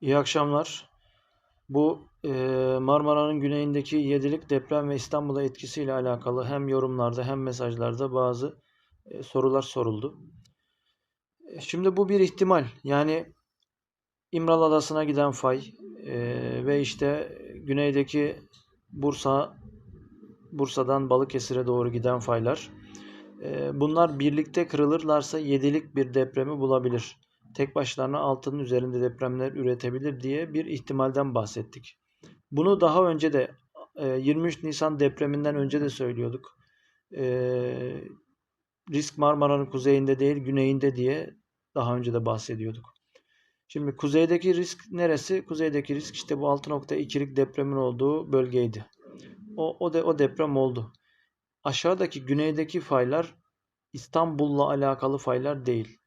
İyi akşamlar. Bu e, Marmara'nın güneyindeki yedilik deprem ve İstanbul'a etkisiyle alakalı hem yorumlarda hem mesajlarda bazı e, sorular soruldu. E, Şimdi bu bir ihtimal. Yani İmralı Adası'na giden fay ve işte güneydeki Bursa Bursa'dan Balıkesir'e doğru giden faylar. Bunlar birlikte kırılırlarsa yedilik bir depremi bulabilir tek başlarına altının üzerinde depremler üretebilir diye bir ihtimalden bahsettik. Bunu daha önce de 23 Nisan depreminden önce de söylüyorduk. E, risk Marmara'nın kuzeyinde değil güneyinde diye daha önce de bahsediyorduk. Şimdi kuzeydeki risk neresi? Kuzeydeki risk işte bu 6.2'lik depremin olduğu bölgeydi. O, o, de, o deprem oldu. Aşağıdaki güneydeki faylar İstanbul'la alakalı faylar değil.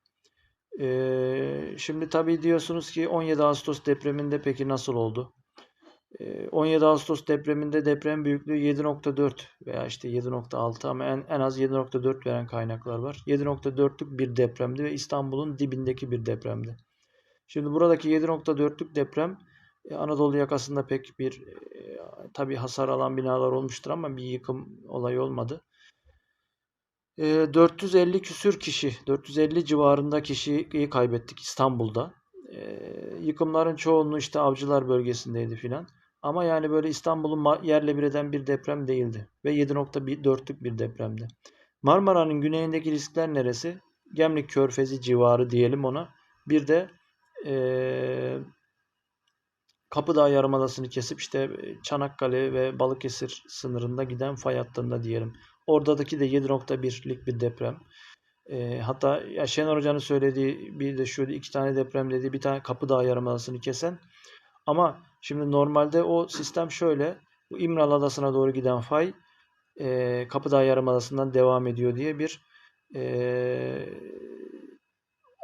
Ee, şimdi tabii diyorsunuz ki 17 Ağustos depreminde peki nasıl oldu? Ee, 17 Ağustos depreminde deprem büyüklüğü 7.4 veya işte 7.6 ama en, en az 7.4 veren kaynaklar var. 7.4'lük bir depremdi ve İstanbul'un dibindeki bir depremdi. Şimdi buradaki 7.4'lük deprem e, Anadolu yakasında pek bir e, tabii hasar alan binalar olmuştur ama bir yıkım olayı olmadı. 450 ee, küsür kişi, 450 civarında kişiyi kaybettik İstanbul'da. Ee, yıkımların çoğunluğu işte Avcılar bölgesindeydi filan. Ama yani böyle İstanbul'un yerle bir eden bir deprem değildi. Ve 7.4'lük bir depremdi. Marmara'nın güneyindeki riskler neresi? Gemlik Körfezi civarı diyelim ona. Bir de ee, Kapıdağ Yarımadası'nı kesip işte Çanakkale ve Balıkesir sınırında giden fay hattında diyelim. Oradaki de 7.1'lik bir deprem. E, hatta ya Şener Hoca'nın söylediği bir de şöyle iki tane deprem dediği bir tane Kapıdağ Yarımadası'nı kesen. Ama şimdi normalde o sistem şöyle. Bu İmralı Adası'na doğru giden fay e, Kapıdağ Yarımadası'ndan devam ediyor diye bir e,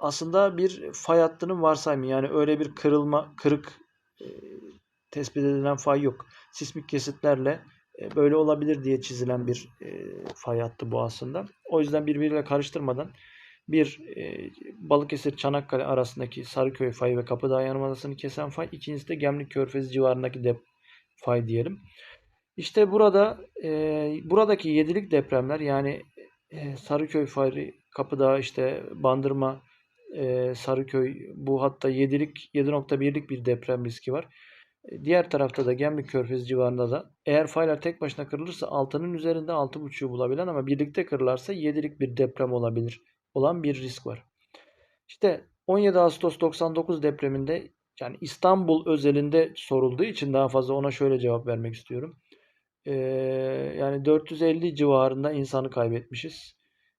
aslında bir fay hattının varsayımı. Yani öyle bir kırılma, kırık e, tespit edilen fay yok. Sismik kesitlerle böyle olabilir diye çizilen bir e, fay hattı bu aslında. O yüzden birbiriyle karıştırmadan bir e, Balıkesir Çanakkale arasındaki Sarıköy fayı ve Kapıdağ Yarımadası'nı kesen fay. İkincisi de Gemlik Körfezi civarındaki dep fay diyelim. İşte burada e, buradaki yedilik depremler yani e, Sarıköy fayı, Kapıdağ işte Bandırma, e, Sarıköy bu hatta yedilik 7.1'lik bir deprem riski var. Diğer tarafta da Gemlik Körfezi civarında da eğer faylar tek başına kırılırsa 6'nın üzerinde 6.5'u bulabilen ama birlikte kırılarsa 7'lik bir deprem olabilir olan bir risk var. İşte 17 Ağustos 99 depreminde yani İstanbul özelinde sorulduğu için daha fazla ona şöyle cevap vermek istiyorum. Ee, yani 450 civarında insanı kaybetmişiz.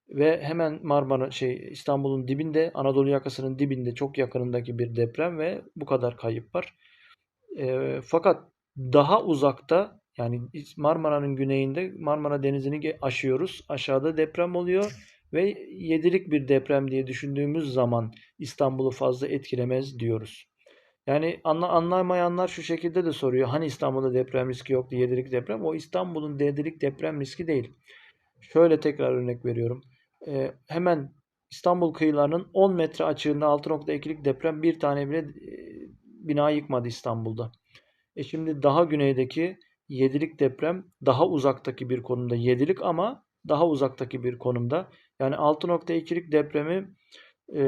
Ve hemen Marmara şey İstanbul'un dibinde Anadolu yakasının dibinde çok yakınındaki bir deprem ve bu kadar kayıp var. E, fakat daha uzakta yani Marmara'nın güneyinde Marmara Denizi'ni aşıyoruz. Aşağıda deprem oluyor ve yedilik bir deprem diye düşündüğümüz zaman İstanbul'u fazla etkilemez diyoruz. Yani anla, anlamayanlar şu şekilde de soruyor. Hani İstanbul'da deprem riski yoktu, yedilik deprem. O İstanbul'un yedilik deprem riski değil. Şöyle tekrar örnek veriyorum. Ee, hemen İstanbul kıyılarının 10 metre açığında 6.2'lik deprem bir tane bile bina yıkmadı İstanbul'da. E şimdi daha güneydeki yedilik deprem daha uzaktaki bir konumda yedilik ama daha uzaktaki bir konumda. Yani 6.2'lik depremi e,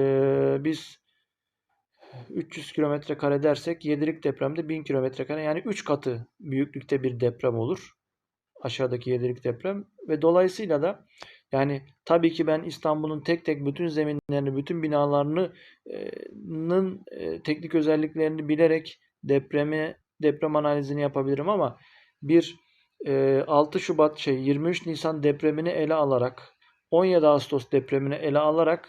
biz 300 kilometre kare dersek yedilik depremde 1000 kilometre kare yani 3 katı büyüklükte bir deprem olur. Aşağıdaki yedilik deprem ve dolayısıyla da yani tabii ki ben İstanbul'un tek tek bütün zeminlerini, bütün binalarının e, teknik özelliklerini bilerek depremi deprem analizini yapabilirim ama bir 6 Şubat şey 23 Nisan depremini ele alarak 17 Ağustos depremini ele alarak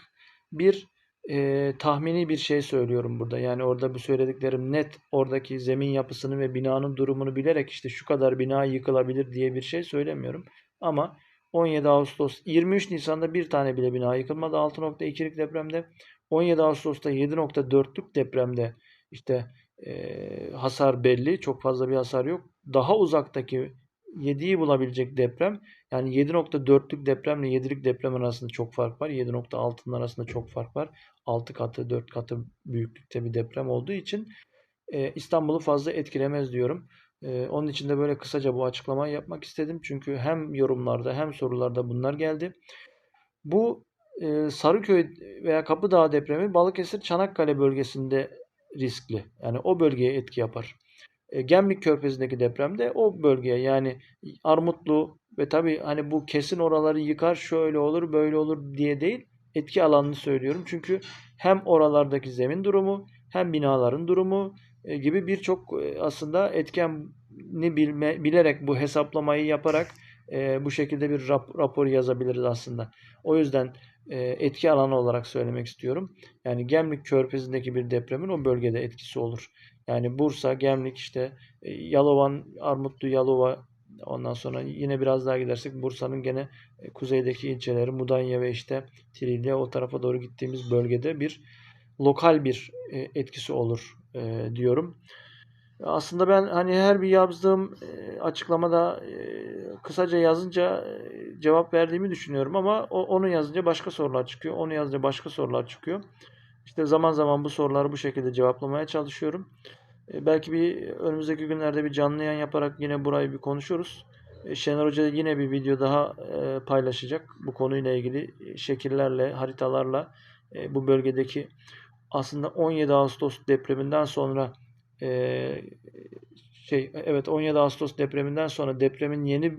bir e, tahmini bir şey söylüyorum burada. Yani orada bu söylediklerim net oradaki zemin yapısını ve binanın durumunu bilerek işte şu kadar bina yıkılabilir diye bir şey söylemiyorum. Ama 17 Ağustos 23 Nisan'da bir tane bile bina yıkılmadı 6.2'lik depremde. 17 Ağustos'ta 7.4'lük depremde işte e, hasar belli. Çok fazla bir hasar yok. Daha uzaktaki 7'yi bulabilecek deprem yani 7.4'lük depremle 7'lik deprem arasında çok fark var. 7.6'nın arasında çok fark var. 6 katı 4 katı büyüklükte bir deprem olduğu için e, İstanbul'u fazla etkilemez diyorum. E, onun için de böyle kısaca bu açıklamayı yapmak istedim. Çünkü hem yorumlarda hem sorularda bunlar geldi. Bu e, Sarıköy veya Kapıdağ depremi Balıkesir Çanakkale bölgesinde riskli. Yani o bölgeye etki yapar. E, Gemlik Körfezi'ndeki depremde o bölgeye yani Armutlu ve tabii hani bu kesin oraları yıkar şöyle olur böyle olur diye değil etki alanını söylüyorum. Çünkü hem oralardaki zemin durumu hem binaların durumu gibi birçok e, aslında etkeni bilme, bilerek bu hesaplamayı yaparak e, bu şekilde bir rap, rapor yazabiliriz aslında. O yüzden e, etki alanı olarak söylemek istiyorum. Yani Gemlik Körfezi'ndeki bir depremin o bölgede etkisi olur. Yani Bursa, Gemlik işte e, Yalovan, Armutlu, Yalova ondan sonra yine biraz daha gidersek Bursa'nın gene e, kuzeydeki ilçeleri Mudanya ve işte Trilye o tarafa doğru gittiğimiz bölgede bir lokal bir e, etkisi olur e, diyorum. Aslında ben hani her bir yazdığım e, açıklamada e, kısaca yazınca e, cevap verdiğimi düşünüyorum ama o, onu yazınca başka sorular çıkıyor. Onu yazınca başka sorular çıkıyor. İşte zaman zaman bu soruları bu şekilde cevaplamaya çalışıyorum. E, belki bir önümüzdeki günlerde bir canlı yayın yaparak yine burayı bir konuşuruz. E, Şener Hoca yine bir video daha e, paylaşacak bu konuyla ilgili e, şekillerle, haritalarla e, bu bölgedeki aslında 17 Ağustos depreminden sonra e, şey evet 17 Ağustos depreminden sonra depremin yeni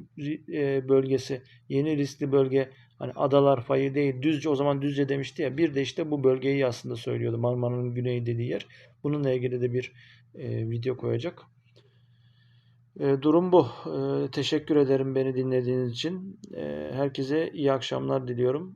e, bölgesi, yeni riskli bölge hani adalar fayı değil Düzce o zaman Düzce demişti ya bir de işte bu bölgeyi aslında söylüyordu Marmara'nın güneyi dediği yer. Bununla ilgili de bir e, video koyacak. E, durum bu. E, teşekkür ederim beni dinlediğiniz için. E, herkese iyi akşamlar diliyorum.